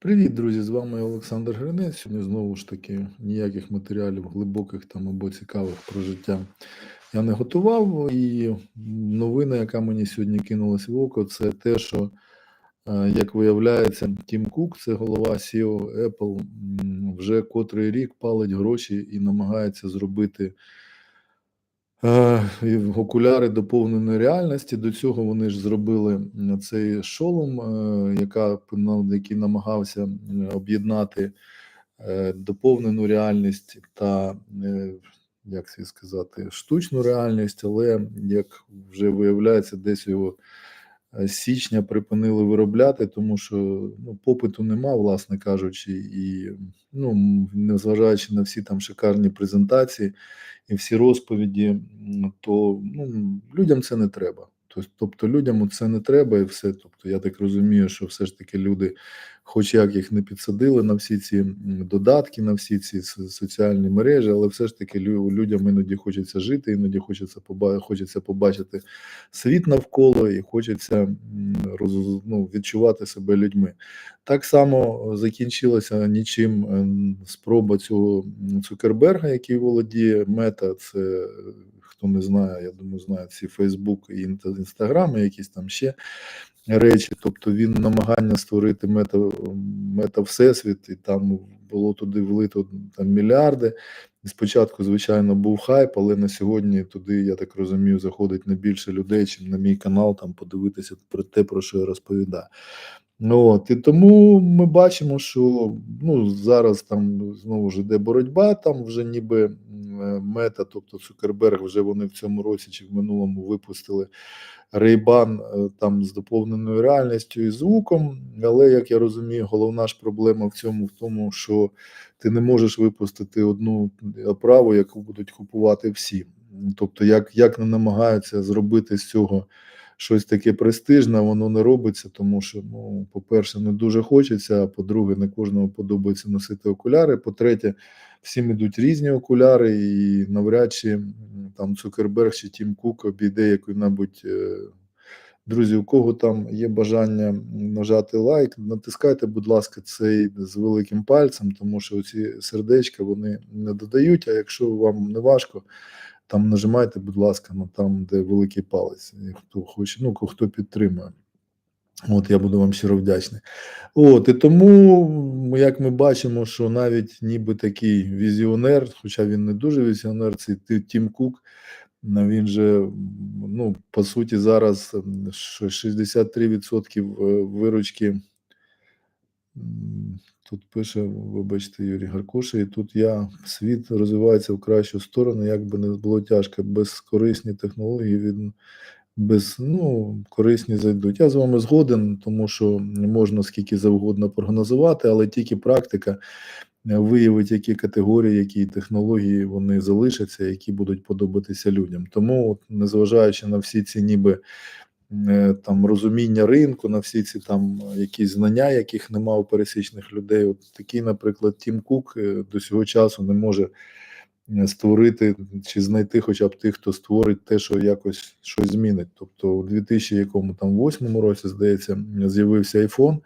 Привіт, друзі! З вами Олександр Гринець. Сьогодні знову ж таки ніяких матеріалів глибоких там або цікавих про життя я не готував. І новина, яка мені сьогодні кинулась в око, це те, що, е, як виявляється, Тім Кук, це голова CEO Apple, вже котрий рік палить гроші і намагається зробити окуляри доповненої реальності. До цього вони ж зробили цей шолом, е, яка який намагався об'єднати е, доповнену реальність та е, як це сказати, штучну реальність, але як вже виявляється, десь його е, з січня припинили виробляти, тому що ну, попиту нема, власне кажучи, і ну, незважаючи на всі там шикарні презентації і всі розповіді, то ну, людям це не треба. Тобто людям це не треба і все. Тобто, я так розумію, що все ж таки люди, хоч як їх не підсадили на всі ці додатки, на всі ці соціальні мережі, але все ж таки лю- людям іноді хочеться жити, іноді хочеться хочеться побачити світ навколо і хочеться ну, відчувати себе людьми. Так само закінчилася нічим ем, спроба цього Цукерберга, який володіє мета. Це е, хто не знає, я думаю, знає ці Фейсбук і Інта- Інстаграм, і якісь там ще речі. Тобто він намагання створити мета, мета Всесвіт, і там було туди влито там мільярди. Спочатку, звичайно, був хайп, але на сьогодні туди, я так розумію, заходить не більше людей, чим на мій канал, там подивитися про те, про що я розповідаю. Ну, От, і тому ми бачимо, що ну, зараз там знову ж іде боротьба, там вже ніби мета, тобто Цукерберг, вже вони в цьому році чи в минулому випустили Рейбан там з доповненою реальністю і звуком. Але як я розумію, головна ж проблема в цьому в тому, що ти не можеш випустити одну оправу, яку будуть купувати всі. Тобто, як, як не намагаються зробити з цього щось таке престижне, воно не робиться, тому що, ну, по-перше, не дуже хочеться, а по-друге, не кожному подобається носити окуляри. По-третє, всім ідуть різні окуляри, і навряд чи там Цукерберг чи Тім Кук обійде яку-небудь. е, Друзі, у кого там є бажання нажати лайк, натискайте, будь ласка, цей з великим пальцем, тому що ці сердечка вони не додають. А якщо вам не важко, там нажимайте, будь ласка, на там, де великий палець, хто хоче, ну хто підтримує. От я буду вам щиро вдячний. От і тому, як ми бачимо, що навіть ніби такий візіонер, хоча він не дуже візіонер, Ті- Тім Кук, ну, він же, ну, по суті, зараз м, що 63% е, виручки. Тут пише, вибачте, Юрій Гаркуша, і тут я світ розвивається в кращу сторону, як би не було тяжко, безкорисні технології від без ну корисні зайдуть. Я з вами згоден, тому що можна скільки завгодно прогнозувати, але тільки практика е, виявить, які категорії, які технології вони залишаться, які будуть подобатися людям. Тому, незважаючи на всі ці ніби там розуміння ринку, на всі ці там е, якісь знання, яких нема у пересічних людей, от такий, наприклад, Тім Кук е, до цього часу не може е, створити чи знайти хоча б тих, хто створить те, що якось щось змінить. Тобто, у 2000 якому році, здається, з'явився iPhone,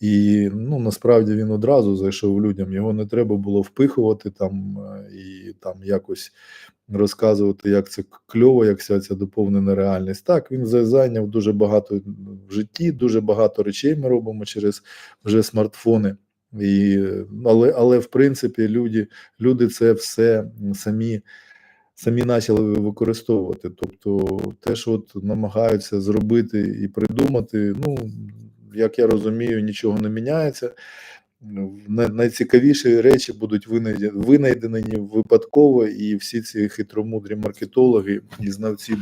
і ну насправді він одразу зайшов людям. Його не треба було впихувати там е, і там якось розказувати, як це кльово, як вся ця доповнена реальність. Так, він зайняв дуже багато в житті, дуже багато речей ми робимо через вже смартфони. І, але, але в принципі люди, люди це все самі самі почали використовувати. Тобто, те, що от намагаються зробити і придумати, ну як я розумію, нічого не міняється. Най- Найцікавіші речі будуть винайдені випадково, і всі ці хитромудрі маркетологи і знавці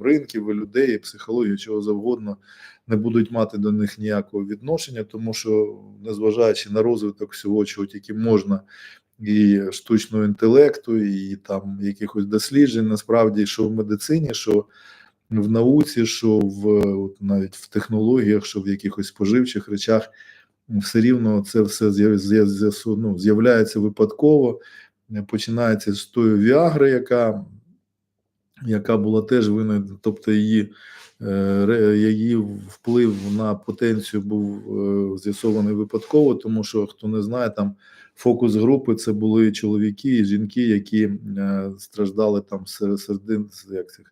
ринків, і людей, і психології, чого завгодно, не будуть мати до них ніякого відношення, тому що, незважаючи на розвиток всього, чого тільки можна, і штучного інтелекту, і там якихось досліджень, насправді, що в медицині, що в науці, що в от навіть в технологіях, що в якихось споживчих речах, все рівно це все ну, з'являється випадково. Е, Починається з тої Віагри, яка, яка була теж винайдена, тобто її е, її вплив на потенцію був е, з'ясований випадково, тому що хто не знає, там фокус групи це були чоловіки і жінки, які страждали там сер- сердин, як це,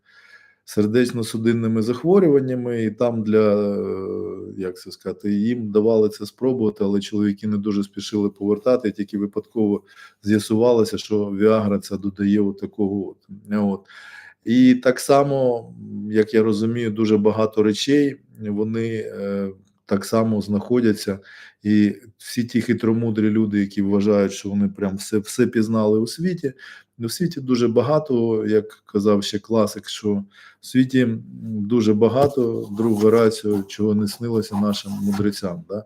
сердечно-судинними захворюваннями, і там для е, як це сказати, їм давали це спробувати, але чоловіки не дуже спішили повертати. Тільки випадково з'ясувалося, що Віагра це додає от такого. От. От. І так само, як я розумію, дуже багато речей вони е, так само знаходяться. І всі ті хитромудрі люди, які вважають, що вони прям все, все пізнали у світі. Ну, в світі дуже багато, як казав ще класик, що в світі дуже багато друга рацію, чого не снилося нашим мудрецям. Да?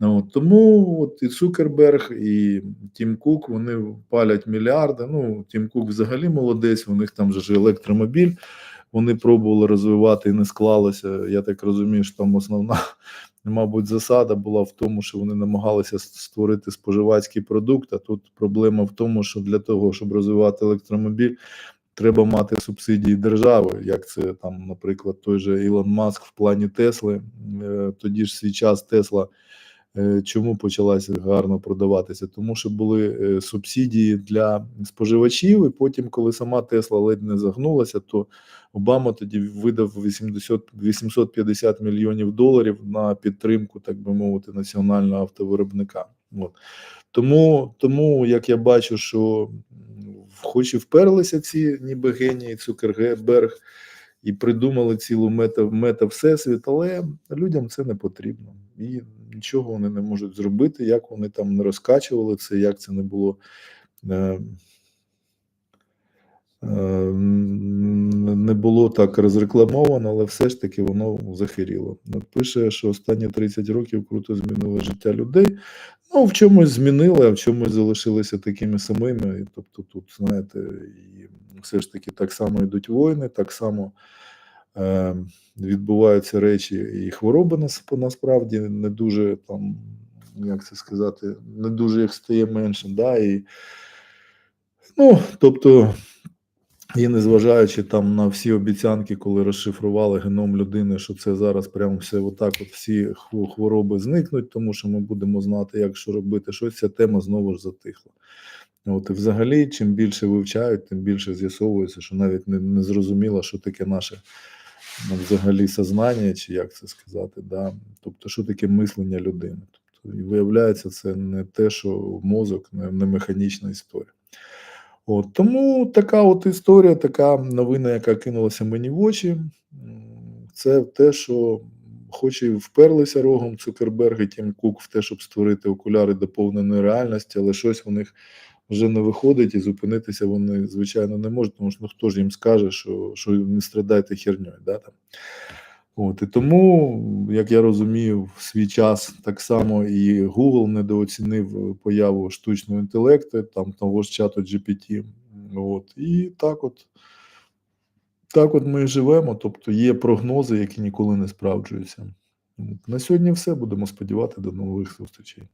Ну, от, тому от і Цукерберг, і Тім Кук вони палять мільярди. Ну, Тім Кук взагалі молодець, у них там же ж електромобіль. Вони пробували розвивати і не склалося. Я так розумію, що там основна, мабуть, засада була в тому, що вони намагалися створити споживацький продукт. А тут проблема в тому, що для того, щоб розвивати електромобіль, треба мати субсидії держави. Як це там, наприклад, той же Ілон Маск в плані Тесли. Е, Тоді ж свій час Тесла. Е, Чому почалася гарно продаватися? Тому що були е, субсидії для споживачів, і потім, коли сама Тесла ледь не загнулася, то Обама тоді видав 80, 850 мільйонів доларів на підтримку, так би мовити, національного автовиробника. От. Тому, тому, як я бачу, що хоч і вперлися ці ніби генії Цукерберг, і придумали цілу мета, мета всесвіт, але людям це не потрібно. І нічого вони не можуть зробити, як вони там не розкачували це, як це не було. Е, е, не було так розрекламовано, але все ж таки воно захиріло. Пише, що останні 30 років круто змінили життя людей. Ну, в чомусь змінили, а в чомусь залишилися такими самими. Тобто, тут, знаєте, і все ж таки так само йдуть воїни, так само е, відбуваються речі, і хвороби нас, насправді не дуже там, як це сказати, не дуже їх стає менше. Да, і, ну, тобто, і незважаючи там на всі обіцянки, коли розшифрували геном людини, що це зараз прямо все отак, от всі хвороби зникнуть, тому що ми будемо знати, як що робити, щось ця тема знову ж затихла. От і взагалі, чим більше вивчають, тим більше з'ясовується, що навіть не, не зрозуміло, що таке наше взагалі сознання, чи як це сказати, да? тобто, що таке мислення людини. Тобто, і виявляється, це не те, що мозок, не, не механічна історія. От, тому така от історія, така новина, яка кинулася мені в очі, це те, що хоч і вперлися рогом Цукерберг і Тім Кук в те, щоб створити окуляри доповненої реальності, але щось у них вже не виходить і зупинитися вони, звичайно, не можуть, тому що ну, хто ж їм скаже, що, що не страдайте херньою. Да, там. От, і тому, як я розумію, в свій час так само і Google недооцінив е, появу штучного інтелекту, там того ж чату GPT. От, і так от, так от ми і живемо. Тобто є прогнози, які ніколи не справджуються. На сьогодні все. Будемо сподіватися до нових зустрічей.